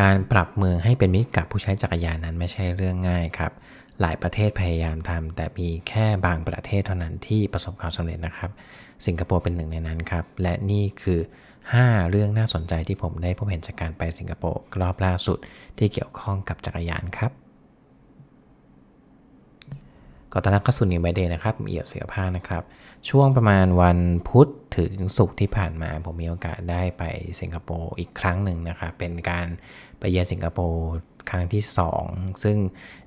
การปรับเมืองให้เป็นมิตรกับผู้ใช้จักรยานนั้นไม่ใช่เรื่องง่ายครับ หลายประเทศพยายามทำแต่มีแค่บางประเทศเท่านั้นที่ประสบความสำเร็จนะครับ สิงคโปร์เป็นหนึ่งในนั้นครับ และนี่คือ 5 เรื่องน่าสนใจที่ผมได้พบเห็นจากการไปสิงคโปร์รอบล่าสุดที่เกี่ยวข้องกับจักรยานครับ ก็ต้อนรับเข้าสู่นิวไบเดย์นะครับเอียดเสือผ้านะครับ ช่วงประมาณวันพุธถึงศุกร์ที่ผ่านมา ผมมีโอกาสได้ไปสิงคโปร์อีกครั้งหนึ่งนะครับเป็นการไปเยือนสิงคโปร์ครั้งที่ 2 ซึ่ง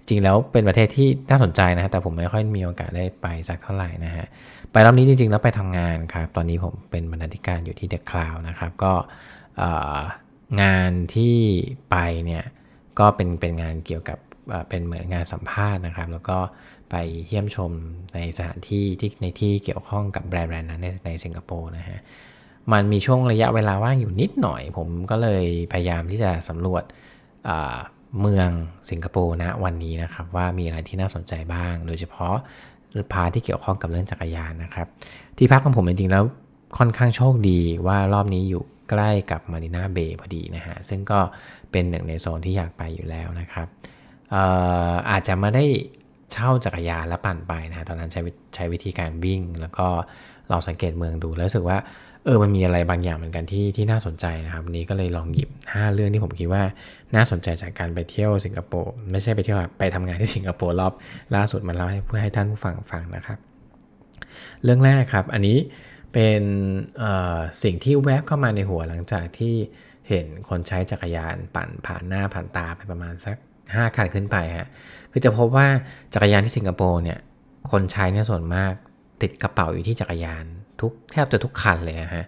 จริงแล้วเป็นประเทศที่น่าสนใจนะแต่ผมไม่ค่อยมีโอกาสได้ไปสักเท่าไหร่นะฮะไปรอบนี้จริงๆ แล้วไปทำงานครับ ตอนนี้ผมเป็นบรรณาธิการอยู่ที่เดอะคลาวนะครับก็งานที่ไปเนี่ยก็เป็นเป็นงานเกี่ยวกับเป็นเหมือนงานสัมภาษณ์นะครับ แล้วก็ ไปเยี่ยมชมในสถานที่ที่ในที่เกี่ยวข้องกับแบรนด์แบรนด์นั้นในในสิงคโปร์นะฮะ มันมีช่วงระยะเวลาว่างอยู่นิดหน่อย ผมก็เลยพยายามที่จะสำรวจเมืองสิงคโปร์นะวันนี้นะครับ ว่ามีอะไรที่น่าสนใจบ้าง โดยเฉพาะพาที่เกี่ยวข้องกับเรื่องจักรยานนะครับ ที่พักของผมจริงๆแล้วค่อนข้างโชคดีว่ารอบนี้อยู่ใกล้กับมารีนาเบย์พอดีนะฮะ ซึ่งก็เป็นหนึ่งในโซนที่อยากไปอยู่แล้วนะครับอาอาจจะมาได้ เช่าจักรยานแล้วปั่นไปนะตอนนั้นใช้ใช้วิธีการวิ่ง แล้วก็ลองสังเกตเมืองดูแล้วรู้สึกว่าเออมันมีอะไรบางอย่างเหมือนกันที่ที่น่าสนใจนะครับนี้ก็เลยลองหยิบ 5 เรื่องที่ผมคิดว่าน่าสนใจจากการไปเที่ยวสิงคโปร์ไม่ใช่ไปเที่ยวไปทำงานที่สิงคโปร์รอบล่าสุดมาเล่าให้เพื่อให้ท่านผู้ฟังฟังนะครับ เรื่องแรกครับอันนี้เป็นสิ่งที่แวบเข้ามาในหัวหลังจากที่เห็นคนใช้จักรยานปั่นผ่านหน้าผ่านตาไปประมาณสัก 5 คันขึ้นไปฮะ คือจะพบว่าจักรยานที่สิงคโปร์เนี่ย คนใช้เนี่ยส่วนมากติดกระเป๋าอยู่ที่จักรยาน ทุกแทบจะทุกคันเลยฮะ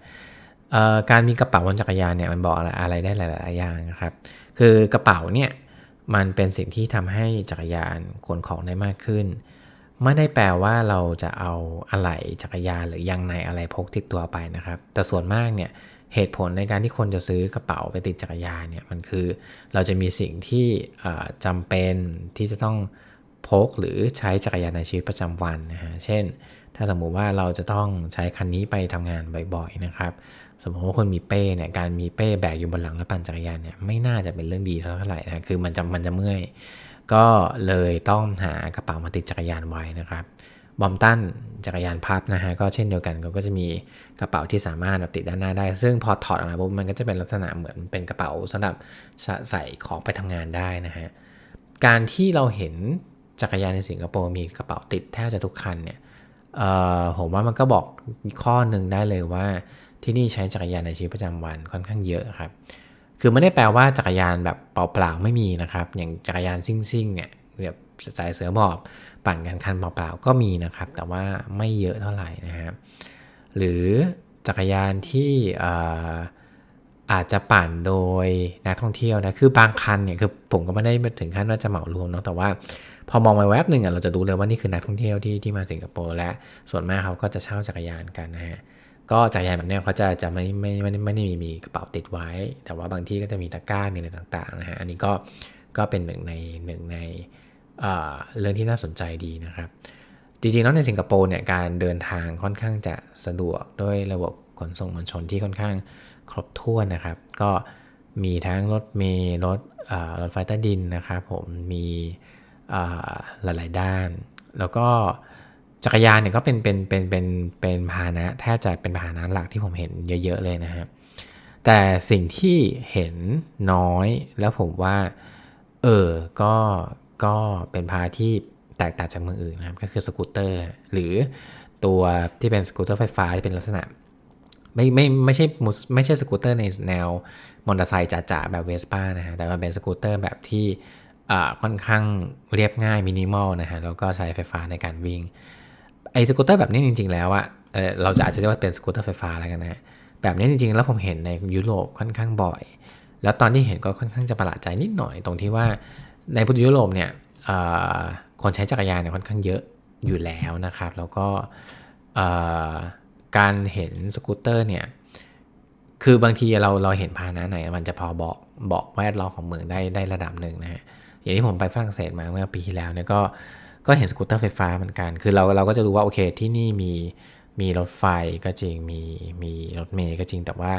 การมีกระเป๋าบนจักรยานเนี่ยมันบอกอะไรอะไรได้หลาย ๆ อย่างนะครับ คือกระเป๋าเนี่ยมันเป็นสิ่งที่ทำให้จักรยานขนของได้มากขึ้น ไม่ได้แปลว่าเราจะเอาอะไหล่จักรยานหรือยางในอะไรพกติดตัวไปนะครับ แต่ส่วนมากเนี่ย เหตุผลในการที่คนจะซื้อกระเป๋าไปติดจักรยานเนี่ยมันคือเราจะมีสิ่งที่จำเป็นที่จะต้องพกหรือใช้จักรยานในชีวิตประจำวันนะฮะเช่น ถ้าสมมุติว่าเราจะต้องใช้คันนี้ไปทำงานบ่อยๆนะครับ สมมติว่าคนมีเป้เนี่ยการมีเป้แบกอยู่บนหลังแล้วปั่นจักรยานเนี่ยไม่น่าจะเป็นเรื่องดีเท่าไหร่นะคือมันจะมันจะเมื่อยก็เลยต้องหากระเป๋ามาติดจักรยานไว้นะครับ บอมตันจักรยานพับนะฮะก็เช่นเดียวกันเขาก็จะมีกระเป๋าที่สามารถติดด้านหน้าได้ ซึ่งพอถอดออกมาปุ๊บมันก็จะเป็นลักษณะเหมือนเป็นกระเป๋าสำหรับใส่ของไปทำงานได้นะฮะการที่เราเห็นจักรยานในสิงคโปร์มีกระเป๋าติดแทบจะทุกคันเนี่ยผมว่ามันก็บอกข้อหนึ่งได้เลยว่าที่นี่ใช้จักรยานในชีวิตประจำวันค่อนข้างเยอะครับ คือไม่ได้แปลว่าจักรยานแบบเปล่าๆไม่มีนะครับ อย่างจักรยานซิ่งๆเนี่ยแบบ สายเสือหมอบปั่นกันคันเปล่าๆก็มีนะครับ แต่ว่าไม่เยอะเท่าไหร่นะครับหรือจักรยานที่อาจจะปั่นโดยนักท่องเที่ยวนะคือบางคันเนี่ยคือผมก็ไม่ได้ถึงขั้นว่าจะเหมารวมเนาะแต่ว่าพอมองไปแวบหนึ่งอะเราจะดูเลยว่านี่คือนักท่องเที่ยวที่ที่มาสิงคโปร์และส่วนมากเขาก็จะเช่าจักรยานกันนะฮะก็จักรยานแบบนี้เขาจะจะไม่ไม่ไม่ไม่ได้มีมีกระเป๋าติดไว้ แต่ว่าบางที่ก็จะมีตะกร้ามีอะไรต่างๆนะฮะอันนี้ก็ก็เป็นหนึ่งในหนึ่งใน เรื่องที่น่าสนใจดีนะครับ จริงๆแล้วในสิงคโปร์เนี่ยการเดินทางค่อนข้างจะสะดวกด้วยระบบขนส่งมวลชนที่ค่อนข้างครบถ้วนนะครับ ก็มีทั้งรถเมล์รถรถไฟใต้ดินนะครับผมมีหลายๆด้าน แล้วก็จักรยานเนี่ยก็เป็นเป็นเป็นเป็นเป็นพาหนะแทบจะเป็นพาหนะหลักที่ผมเห็นเยอะๆเลยนะครับแต่สิ่งที่เห็นน้อยแล้วผมว่าเออก็ ก็เป็นพาที่แตกต่างจากเมืองอื่นนะครับ ก็คือสกูตเตอร์ หรือตัวที่เป็นสกูตเตอร์ไฟฟ้าที่เป็นลักษณะ ไม่ไม่ไม่ใช่ไม่ใช่สกูตเตอร์ในแนวมอเตอร์ไซค์จ๋าๆ แบบเวสป้านะฮะแต่มันเป็นสกูตเตอร์แบบที่ค่อนข้างเรียบง่ายมินิมอลนะฮะแล้วก็ใช้ไฟฟ้าในการวิ่งไอ้สกูตเตอร์แบบนี้จริง ๆ แล้วอะเอเราจะอาจจะเรียกว่าเป็นสกูตเตอร์ไฟฟ้าแล้วกันนะแบบนี้จริง ๆ แล้วผมเห็นในยุโรปค่อนข้างบ่อย แล้วตอนที่เห็นก็ค่อนข้างจะประหลาดใจนิดหน่อยตรงที่ว่า ในพุทธยุโรปเนี่ยคนใช้จักรยานเนี่ยค่อนข้างเยอะอยู่แล้วนะครับ แล้วก็การเห็นสกูตเตอร์เนี่ยคือบางทีเราเราเห็นพานะไหน มันจะพอบอกบอกแวดล้อมของเมืองได้ได้ระดับหนึ่งนะฮะอย่างที่ผมไปฝรั่งเศสมาเมื่อปีที่แล้วเนี่ยก็ก็เห็นสกูตเตอร์ไฟฟ้าเหมือนกัน คือเราเราก็จะรู้ว่าโอเคที่นี่มีมีรถไฟก็จริงมีมีรถเมล์ก็จริงแต่ว่า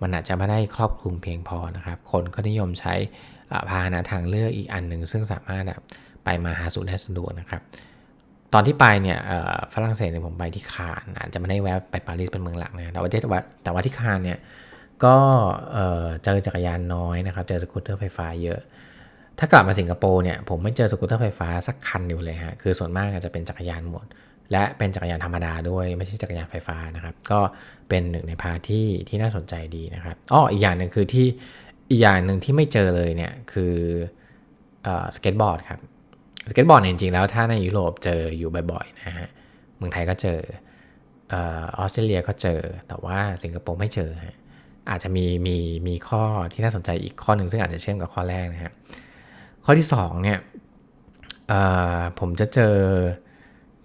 มันอาจจะไม่ได้ครอบคลุมเพียงพอนะครับ คนก็นิยมใช้ พาหนะทางเลือกอีกอันหนึ่งซึ่งสามารถแบบไปมาหาสู่ได้สะดวกนะครับ ตอนที่ไปเนี่ยฝรั่งเศสเนี่ยผมไปที่คานอาจจะไม่ได้แวะไปปารีสเป็นเมืองหลักนะแต่ว่าที่แต่ว่าที่คานเนี่ยก็เอ่อเจอจักรยานน้อยนะครับ เจอสกูตเตอร์ไฟฟ้าเยอะ ถ้ากลับมาสิงคโปร์เนี่ยผมไม่เจอสกูตเตอร์ไฟฟ้าสักคันเดียวเลยฮะคือส่วนมากอาจจะเป็นจักรยานหมด และเป็นจักรยานธรรมดาด้วยไม่ใช่จักรยานไฟฟ้านะครับ ก็เป็นหนึ่งในพาที่ที่น่าสนใจดีนะครับอ้ออีกอย่างหนึ่งคือที่ อีกอย่างหนึ่งที่ไม่เจอเลยเนี่ยคืออสเก็ตบอร์ดครับสเก็ตบอร์ดเนี่ยจริงๆแล้วถ้าในยุโรปเจออยู่บ่อยๆนะฮะเมืองไทยก็เจอออสเตรเลียก็เจอแต่ว่าสิงคโปร์ไม่เจอฮะอาจจะมีมีมีข้อที่น่าสนใจอีกข้อหนึ่งซึ่งอาจจะเชื่อมกับข้อแรกนะฮะข้อที่2เนี่ยผมจะเจอ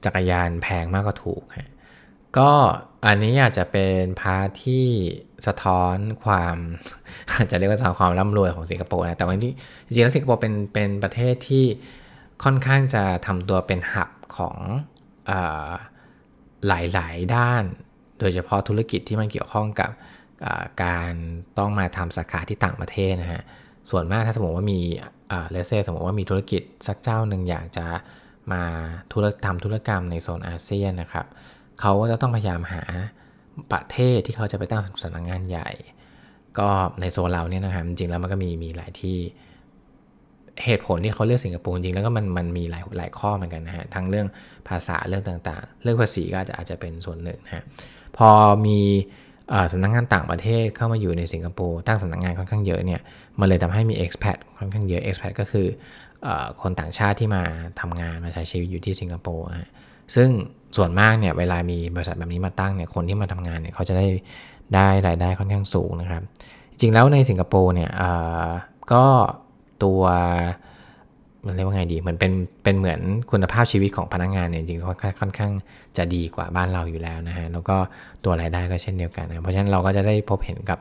จักรยานแพงมากกว่าถูกฮะ ก็อันนี้อาจจะเป็นพาร์ทที่สะท้อนความอาจจะเรียกว่าสะท้อนความร่ำรวยของสิงคโปร์นะแต่ว่าจริงจริงๆแล้วสิงคโปร์เป็นเป็นประเทศที่ค่อนข้างจะทำตัวเป็นหับของอาหลายๆด้าน โดยเฉพาะธุรกิจที่มันเกี่ยวข้องกับการต้องมาทำสาขาที่ต่างประเทศนะฮะส่วนมากถ้าสมมติว่ามีเลเซสมมติว่ามีธุรกิจสักเจ้าหนึ่งอยากจะมาธุรทำธุรกรรมในโซนอาเซียนนะครับ เขาก็จะต้องพยายามหาประเทศที่เขาจะไปตั้งสำนักงานใหญ่ ก็ในโซนเราเนี่ยนะครับจริงๆแล้วมันก็มีมีหลายที่เหตุผลที่เขาเลือกสิงคโปร์จริงแล้วก็มันมันมีหลายหลายข้อเหมือนกันนะฮะทั้งเรื่องภาษาเรื่องต่างๆ เรื่องภาษีก็อาจจะอาจจะเป็นส่วนหนึ่งนะฮะพอมีสำนักงานต่างประเทศเข้ามาอยู่ในสิงคโปร์ตั้งสำนักงานค่อนข้างเยอะเนี่ยมันเลยทำให้มี expat ค่อนข้างเยอะ expat ก็คืออคนต่างชาติที่มาทำงานมาใช้ชีวิตอยู่ที่สิงคโปร์ฮะซึ่ง ส่วนมากเนี่ยเวลามีบริษัทแบบนี้มาตั้งเนี่ยคนที่มาทำงานเนี่ยเขาจะได้ได้รายได้ค่อนข้างสูงนะครับ จริงแล้วในสิงคโปร์เนี่ยเอ่อก็ตัวมันเรียกว่าไงดีเหมือนเป็นเป็นเหมือนคุณภาพชีวิตของพนักงานเนี่ยจริงๆค่อนข้างค่อนข้างจะดีกว่าบ้านเราอยู่แล้วนะฮะแล้วก็ตัวรายได้ก็เช่นเดียวกันนะเพราะฉะนั้นเราก็จะได้พบเห็นกับ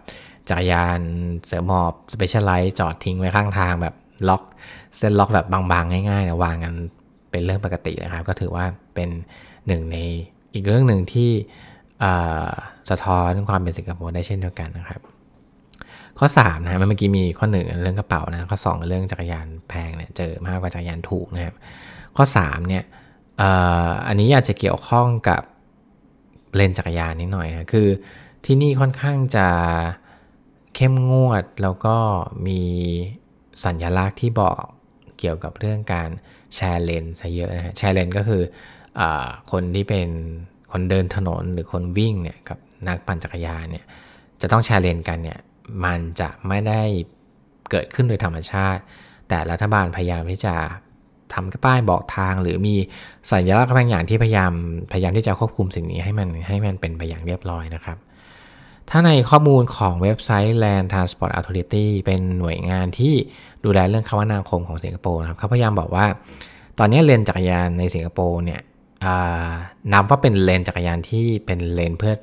จักรยานเสือหมอบสเปเชียลไลท์จอดทิ้งไว้ข้างทางแบบล็อก เส้นล็อกแบบบางๆ ง่ายๆนะวางกันเป็นเรื่องปกตินะครับ ก็ถือว่าเป็น หนึ่งในอีกเรื่องหนึ่งที่สะท้อนความเป็นสิงคโปร์ได้เช่นเดียวกันนะครับ ข้อ3นะฮะเมื่อกี้มีข้อ 1 เรื่องกระเป๋านะข้อ 2 เรื่องจักรยานแพงเนี่ยเจอมากกว่าจักรยานถูกนะครับ ข้อ3เนี่ยอันนี้อาจจะเกี่ยวข้องกับเลนจักรยานนิดหน่อยนะคือที่นี่ค่อนข้างจะเข้มงวดแล้วก็มีสัญลักษณ์ที่บอกเกี่ยวกับเรื่องการแชร์เลนซะเยอะนะฮะแชร์เลนก็คือ คนที่เป็นคนเดินถนนหรือคนวิ่งเนี่ยกับนักปั่นจักรยานเนี่ยจะต้องแชร์เลนกันเนี่ยมันจะไม่ได้เกิดขึ้นโดยธรรมชาติ แต่รัฐบาลพยายามที่จะทำป้ายบอกทาง หรือมีสัญลักษณ์บางอย่างที่พยายามพยายามที่จะควบคุมสิ่งนี้ให้มันให้มันเป็นไปอย่างเรียบร้อยนะครับ ถ้าในข้อมูลของเว็บไซต์ Land Transport Authority เป็นหน่วยงานที่ดูแลเรื่องคมนาคมของสิงคโปร์นะครับเขาพยายามบอกว่า ตอนนี้เลนจักรยานในสิงคโปร์เนี่ย นับว่าเป็นเลนจักรยานที่เป็นเลนเพื่อ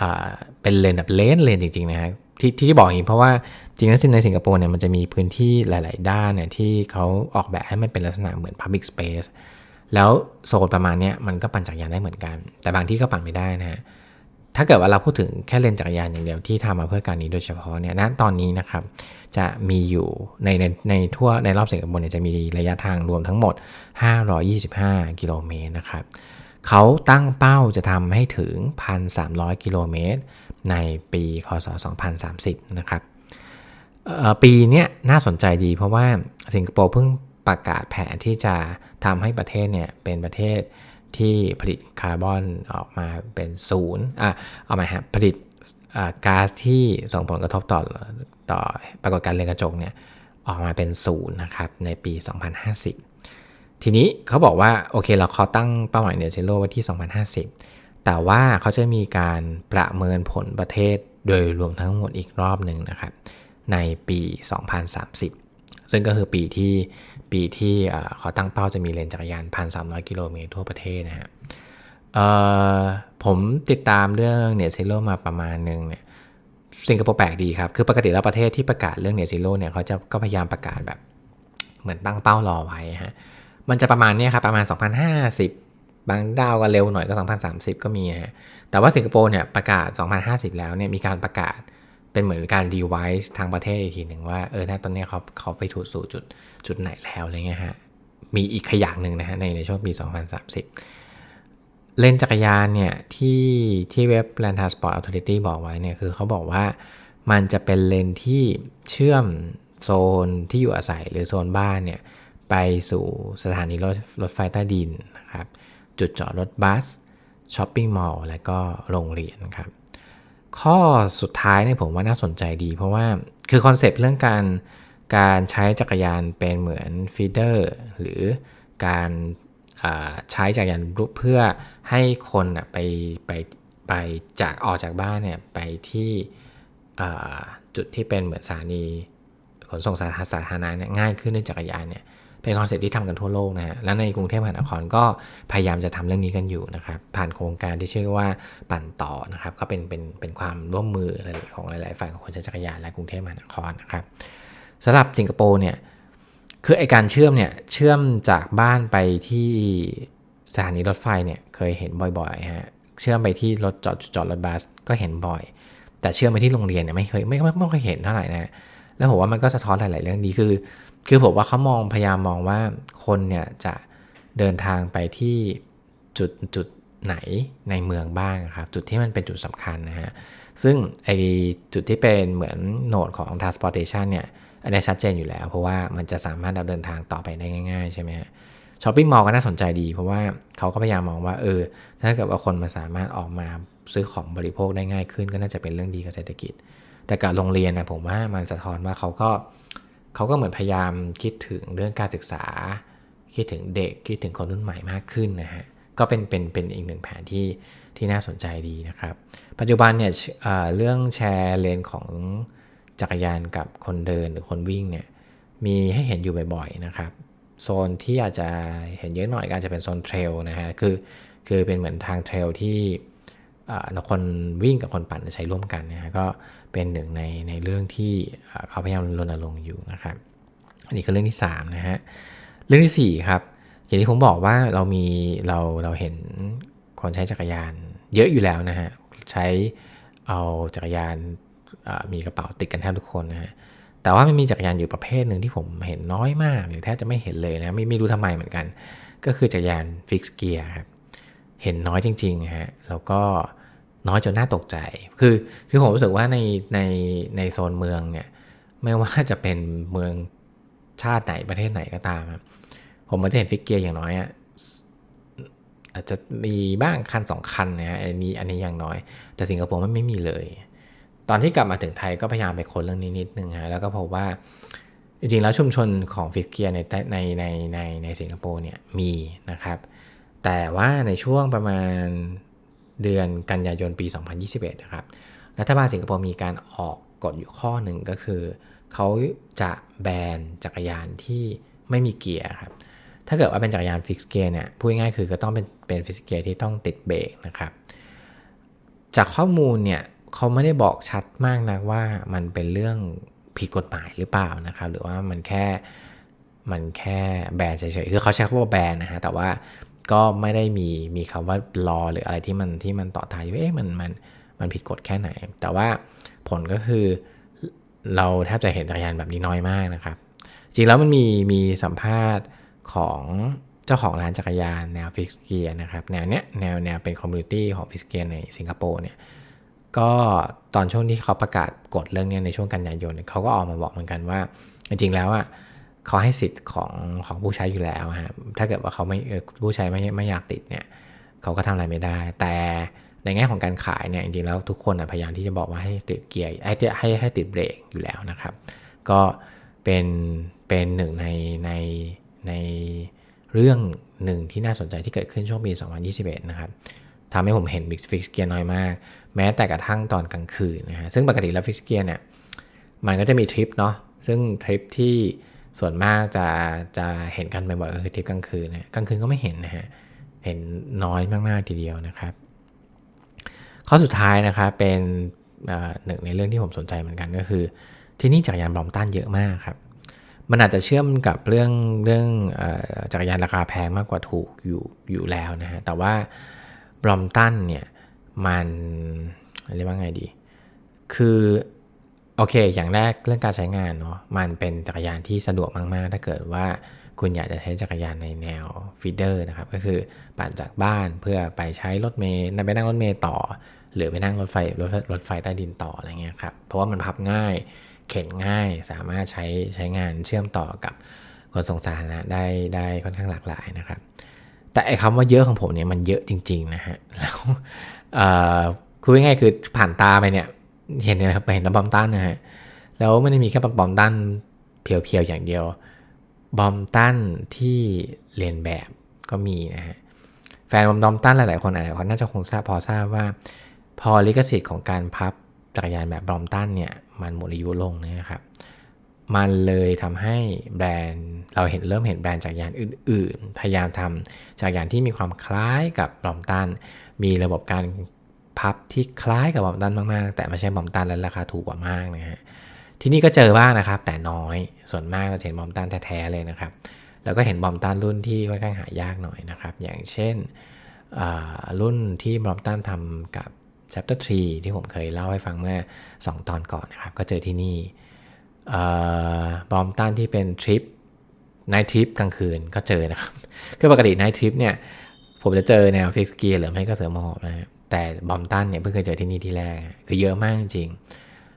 อเป็นเลนแบบเลนเลนจริงๆนะฮะที่ที่บอกอย่างนี้เพราะว่าจริงๆแล้วในสิงคโปร์เนี่ยมันจะมีพื้นที่หลาย ๆ ด้านเนี่ยที่เขาออกแบบให้มันเป็นลักษณะเหมือน Public Space แล้วโซนประมาณเนี้ยมันก็ปั่นจักรยานได้เหมือนกัน แต่บางที่ก็ปั่นไม่ได้นะฮะ ถ้าเกิดว่าเราพูดถึงแค่เลนจักรยานอย่างเดียวที่ทำมาเพื่อการนี้โดยเฉพาะเนี่ยณตอนนี้นะครับ จะมีอยู่ในในในทั่วในรอบสิงคโปร์เนี่ยจะมีระยะทางรวมทั้งหมด 525 กิโลเมตรนะครับเขาตั้งเป้าจะทำให้ถึง 1,300 กิโลเมตร ในปีคศ 2030 นะครับปีนี้น่าสนใจดีเพราะว่าสิงคโปร์เพิ่งประกาศแผนที่จะทำให้ประเทศเนี่ยเป็นประเทศ ที่ผลิตคาร์บอนออกมาเป็นศูนย์อะเอามาฮะผลิตอ่าก๊าซที่ส่งผลกระทบต่อต่อปรากฏการณ์เรือนกระจกเนี่ยออกมาเป็นศูนย์นะครับในปี 2050 ทีนี้เขาบอกว่า โอเคเราเขาตั้งเป้าหมายเน t ซิโ o ไว้ที่ 2050 แต่ว่าเขาจะมีการประเมินผลประเทศโดยรวมทั้งหมดอีกรอบหนึ่งนะครับ ในปี 2030 ซึ่งก็คือปีที่ปีที่เขาตั้งเป้าจะมีเลนจักรยาน 1,300 กิโลเมตรทั่วประเทศนะฮะผมติดตามเรื่องเนซิโ o มาประมาณหนึ่งเนี่ยสิงคโปร์แปลกดีครับ คือปกติแล้วประเทศที่ประกาศเรื่องเนซิโ o เนี่ยเขาจะก็พยายามประกาศแบบเหมือนตั้งเป้ารอไว้ฮะมันจะประมาณนี้ครับประมาณ 2050 บางดาวก็เร็วหน่อยก็ 2030 ก็มีฮะแต่ว่าสิงคโปร์เนี่ยประกาศ 2050 แล้วเนี่ยมีการประกาศ เป็นเหมือนการดีไวซ์ทางประเทศอีกทีหนึ่งว่า เออถ้าตอนนี้เขาเขาไปถูกสู่จุดจุดไหนแล้วอะไรเงี้ยฮะ มีอีกขยักหนึ่งนะฮะในในช่วงปี 2030 เลนจักรยานเนี่ยที่ที่เว็บ Land Transport Authority บอกไว้เนี่ยคือเขาบอกว่ามันจะเป็นเลนที่เชื่อมโซนที่อยู่อาศัยหรือโซนบ้านเนี่ยไปสู่สถานีรถรถไฟใต้ดินนะครับ จุดจอดรถบัสช้อปปิ้งมอลล์และก็โรงเรียนครับ ข้อสุดท้ายเนี่ยผมว่าน่าสนใจดี เพราะว่าคือคอนเซปต์เรื่องการการใช้จักรยานเป็นเหมือนฟีเดอร์หรือการใช้จักรยานเพื่อให้คนไปไปไปจากออกจากบ้านเนี่ยไปที่จุดที่เป็นเหมือนสถานีขนส่งสาธารณะเนี่ยง่ายขึ้นด้วยจักรยานเนี่ย เป็นคอนเซ็ปต์ที่ทำกันทั่วโลกนะฮะ และในกรุงเทพมหานครก็พยายามจะทำเรื่องนี้กันอยู่นะครับ ผ่านโครงการที่ชื่อว่าปั่นต่อนะครับ ก็เป็นเป็นเป็นความร่วมมือของหลาย ๆ ฝ่ายของคนใช้จักรยานและกรุงเทพมหานครนะครับสำหรับสิงคโปร์เนี่ย คือไอการเชื่อมเนี่ย เชื่อมจากบ้านไปที่สถานีรถไฟเนี่ยเคยเห็นบ่อย ๆ ฮะ เชื่อมไปที่รถจอดจอดรถบัสก็เห็นบ่อย แต่เชื่อมไปที่โรงเรียนเนี่ยไม่เคยไม่ไม่ไม่เคยเห็นเท่าไหร่นะ แล้วผมว่ามันก็สะท้อนหลาย ๆ เรื่องดีคือ คือผมว่าเขามองพยายามมองว่าคนเนี่ยจะเดินทางไปที่จุดจุดไหนในเมืองบ้างครับ จุดที่มันเป็นจุดสำคัญนะฮะ ซึ่งไอจุดที่เป็นเหมือนโหนดของ transportation เนี่ย อันนี้ชัดเจนอยู่แล้ว เพราะว่ามันจะสามารถเดินทางต่อไปได้ง่ายๆ ใช่ไหมฮะช้อปปิ้งมอลล์ก็น่าสนใจดี เพราะว่าเขาก็พยายามมองว่าเออ ถ้าเกิดว่าคนมาสามารถออกมาซื้อของบริโภคได้ง่ายขึ้น ก็น่าจะเป็นเรื่องดีกับเศรษฐกิจ แต่กับโรงเรียนนะผมว่ามันสะท้อนว่าเขาก็ เขาก็เหมือนพยายามคิดถึงเรื่องการศึกษา คิดถึงเด็กคิดถึงคนรุ่นใหม่มากขึ้นนะฮะก็เป็นเป็นเป็นอีกหนึ่งแผนที่ที่น่าสนใจดีนะครับ ปัจจุบันเนี่ยเรื่องแชร์เลนของจักรยานกับคนเดินหรือคนวิ่งเนี่ยมีให้เห็นอยู่บ่อยๆนะครับ โซนที่อาจจะเห็นเยอะหน่อยก็อาจจะเป็นโซนเทรลนะฮะคือคือเป็นเหมือนทางเทรลที่ คนวิ่งกับคนปั่นใช้ร่วมกันนะฮะก็เป็นหนึ่งในในเรื่องที่เขาพยายามรณรงค์อยู่นะครับ อันนี้ก็เรื่องที่3นะฮะเรื่องที่4ครับอย่างที่ผมบอกว่าเรามีเราเราเห็นคนใช้จักรยานเยอะอยู่แล้วนะฮะใช้เอาจักรยานมีกระเป๋าติดกันแทบทุกคนนะฮะแต่ว่ามันมีจักรยานอยู่ประเภทหนึ่งที่ผมเห็นน้อยมากหรือแทบจะไม่เห็นเลยนะไม่ไม่รู้ทำไมเหมือนกัน ก็คือจักรยานฟิกซ์เกียร์ครับเห็นน้อยจริงๆฮะแล้วก็ น้อยจนน่าตกใจ คือคือผมรู้สึกว่าในในในโซนเมืองเนี่ยไม่ว่าจะเป็นเมืองชาติไหนประเทศไหนก็ตามผมมันจะเห็นฟิกเกียร์อย่างน้อยอะอาจจะมีบ้างคันสองคันนะฮะอันนี้อันนี้อย่างน้อย แต่สิงคโปร์มันไม่มีเลย ตอนที่กลับมาถึงไทยก็พยายามไปค้นเรื่องนี้นิดนึงฮะแล้วก็พบว่าจริงๆแล้วชุมชนของฟิกเกียในในในในในสิงคโปร์เนี่ยมีนะครับ แต่ว่าในช่วงประมาณ เดือนกันยายนปี 2021 นะครับ รัฐบาลสิงคโปร์มีการออกกฎอยู่ข้อหนึ่งก็คือ เขาจะแบนจักรยานที่ไม่มีเกียร์ครับ ถ้าเกิดว่าเป็นจักรยานฟิกซ์เกียร์เนี่ย พูดง่ายๆคือก็ต้องเป็นเป็นฟิกซ์เกียร์ที่ต้องติดเบรกนะครับ จากข้อมูลเนี่ยเขาไม่ได้บอกชัดมากนะว่ามันเป็นเรื่องผิดกฎหมายหรือเปล่านะครับ หรือว่ามันแค่มันแค่แบนเฉยๆ คือเขาใช้คำว่าแบนนะฮะ แต่ว่า ก็ไม่ได้มีมีคำว่ารอหรืออะไรที่มันที่มันต่อท้ายว่าเอ๊ะมันมันมันผิดกฎแค่ไหน แต่ว่าผลก็คือเราแทบจะเห็นจักรยานแบบนี้น้อยมากนะครับ จริงแล้วมันมีมีสัมภาษณ์ของเจ้าของร้านจักรยานแนวฟิกเกียนะครับ แนวเนี้ยแนวแนวเป็นคอมมูนิตี้ของฟิกเกียในสิงคโปร์เนี่ยก็ตอนช่วงที่เขาประกาศกฎเรื่องนี้ในช่วงกันยายนเขาก็ออกมาบอกเหมือนกันว่า จริงๆแล้วอะ เขาให้สิทธิ์ของของผู้ใช้อยู่แล้วฮะถ้าเกิดว่าเขาไม่ผู้ใช้ไม่ไม่อยากติดเนี่ยเขาก็ทำอะไรไม่ได้ แต่ในแง่ของการขายเนี่ยจริงๆแล้วทุกคนพยายามที่จะบอกว่าให้ติดเกียร์ให้ให้ให้ติดเบรกอยู่แล้วนะครับ ก็เป็นเป็นหนึ่งในในในเรื่องหนึ่งที่น่าสนใจที่เกิดขึ้นช่วงปี 2021 นะครับทำให้ผมเห็น Big Fix Gear น้อยมาก แม้แต่กระทั่งตอนกลางคืนนะฮะซึ่งปกติแล้ว Fix Gear เนี่ยมันก็จะมีทริปเนาะซึ่งทริปที่ ส่วนมากจะจะเห็นกันบ่อยๆก็คือทริปกลางคืนนะกลางคืนก็ไม่เห็นนะฮะเห็นน้อยมากๆทีเดียวนะครับ ข้อสุดท้ายนะครับเป็นหนึ่งในเรื่องที่ผมสนใจเหมือนกันก็คือ ที่นี่จักรยานบอมตันเยอะมากครับ มันอาจจะเชื่อมกับเรื่องเรื่องอจักรยานราคาแพงมากกว่าถูกอยู่อยู่แล้วนะฮะแต่ว่าบรอมตันเนี่ยมันเรียกว่าไงดี คือ โอเค อย่างแรกเรื่องการใช้งานเนาะ มันเป็นจักรยานที่สะดวกมาก ๆ ถ้าเกิดว่าคุณอยากจะใช้จักรยานในแนวฟีเดอร์นะครับ ก็คือปั่นจากบ้านเพื่อไปใช้รถเมล์ไปนั่งรถเมล์ต่อ หรือไปนั่งรถไฟรถรถไฟใต้ดินต่ออะไรเงี้ยครับ เพราะว่ามันพับง่าย เข็นง่าย สามารถใช้ใช้งานเชื่อมต่อกับขนส่งสาธารณะได้ได้ค่อนข้างหลากหลายนะครับ แต่ไอ้คำว่าเยอะของผมเนี่ยมันเยอะจริง ๆ นะฮะ แล้วคือง่ายคือผ่านตาไปเนี่ย เห็นไหมครับเห็นบอมตันนะฮะแล้วไม่ได้มีแค่บอมตันเพียวๆอย่างเดียว บอมตันที่เรียนแบบก็มีนะฮะแฟนบอมบอมตันหลายๆคนอาจจะน่าจะคงทราบพอทราบว่า พอลิขสิทธิ์ของการพับจักรยานแบบบอมตันเนี่ยมันหมดอายุลงนะครับมันเลยทำให้แบรนด์เราเห็นเริ่มเห็นแบรนด์จักรยานอื่น ๆ พยายามทำจักรยานที่มีความคล้ายกับบอมตันมีระบบการ พับที่คล้ายกับบอมตันมากๆ แต่ไม่ใช่บอมตันและราคาถูกกว่ามากนะฮะที่นี่ก็เจอบ้างนะครับ แต่น้อยส่วนมากเราเห็นบอมตันแท้ๆเลยนะครับ แล้วก็เห็นบอมตันรุ่นที่ค่อนข้างหายากหน่อยนะครับ อย่างเช่นรุ่นที่บอมตันทำกับ chapter 3 ที่ผมเคยเล่าให้ฟังเมื่อ 2 ตอนก่อนนะครับ ก็เจอที่นี่บอมตันที่เป็นทริปไนท์ทริปกลางคืนก็เจอนะครับ คือปกติไนท์ทริปเนี่ย ผมจะเจอแนวฟิกเกียร์หรือไม่ก็เสือหมอบนะ แต่บอมตันเนี่ยเพิ่งเคยเจอที่นี่ที่แรก คือเยอะมากจริง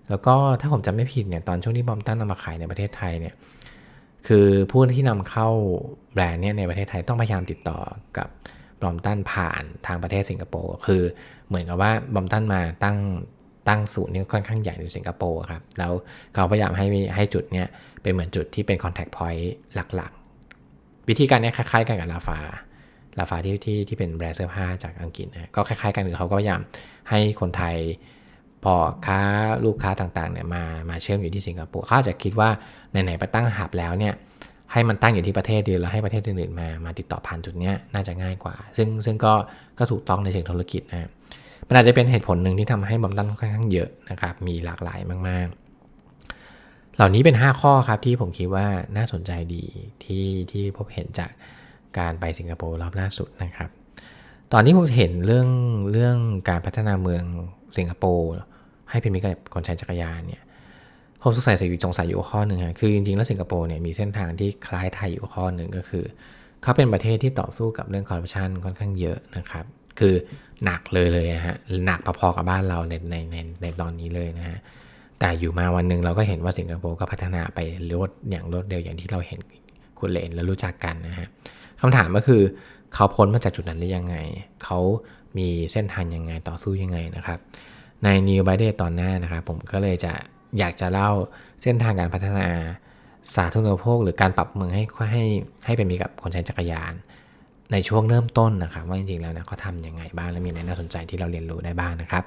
แล้วก็ถ้าผมจำไม่ผิดเนี่ยตอนช่วงที่บอมตันนำมาขายในประเทศไทยเนี่ยคือผู้ที่นำเข้าแบรนด์เนี่ยในประเทศไทยต้องพยายามติดต่อกับบอมตันผ่านทางประเทศสิงคโปร์คือเหมือนกับว่าบอมตันมาตั้งตั้งศูนย์นี่ค่อนข้างใหญ่ในสิงคโปร์ครับ แล้วเขาพยายามให้ให้จุดเนี้ยเป็นเหมือนจุดที่เป็นคอนแทคพอยต์หลักๆ วิธีการนี้คล้ายๆกันกับลาฟา ลาฟาที่ที่ที่เป็นแบรนด์เสื้อผ้าจากอังกฤษนะก็คล้ายๆกันคือเขาก็พยายามให้คนไทยพอค้าลูกค้าต่างๆเนี่ยมามาเชื่อมอยู่ที่สิงคโปร์เขาจะคิดว่าไหนๆไปตั้งหับแล้วเนี่ยให้มันตั้งอยู่ที่ประเทศเดียวแล้วให้ประเทศอื่นๆมามาติดต่อผ่านจุดนี้น่าจะง่ายกว่า ซึ่งซึ่งก็ก็ถูกต้องในเชิงธุรกิจนะมันอาจจะเป็นเหตุผลหนึ่งที่ทำให้บอมตันค่อนข้างเยอะนะครับมีหลากหลายมาก ๆ เหล่านี้เป็น 5 ข้อครับที่ผมคิดว่าน่าสนใจดีที่ที่พบเห็นจาก การไปสิงคโปร์รอบล่าสุดนะครับ ตอนนี้ผมเห็นเรื่องเรื่องการพัฒนาเมืองสิงคโปร์ให้เป็นมิตรกับคนใช้จักรยานเนี่ยผมสงสัยอยู่สงสัยอยู่ข้อหนึ่งฮะคือจริงๆแล้วสิงคโปร์เนี่ยมีเส้นทางที่คล้ายไทยอยู่ข้อหนึ่งก็คือ เขาเป็นประเทศที่ต่อสู้กับเรื่องคอร์รัปชันค่อนข้างเยอะนะครับ คือหนักเลยเลยฮะหนักพอๆกับบ้านเราในในในในตอนนี้เลยนะฮะแต่อยู่มาวันหนึ่งเราก็เห็นว่าสิงคโปร์ก็พัฒนาไปรวดอย่างรวดเร็วอย่างที่เราเห็น คุณเลนและรู้จักกันนะฮะคำถามก็คือเขาพ้นมาจากจุดนั้นได้ยังไง เขามีเส้นทางยังไงต่อสู้ยังไงนะครับ ใน New b y Day ตอนหน้านะครับ ผมก็เลยจะอยากจะเล่าเส้นทางการพัฒนาสาธารณูปโภคหรือการปรับเมืองให้ให้ให้เป็นมีกับคนใช้จักรยาน ในช่วงเริ่มต้นนะครับว่าจริงๆแล้วนะเขาทำยังไงบ้างและมีอะไรน่าสนใจที่เราเรียนรู้ได้บ้างนะครับ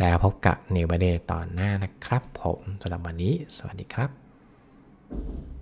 แล้วพบกับ New b y Day ตอนหน้านะครับ ผมสำหรับวันนี้ สวัสดีครับ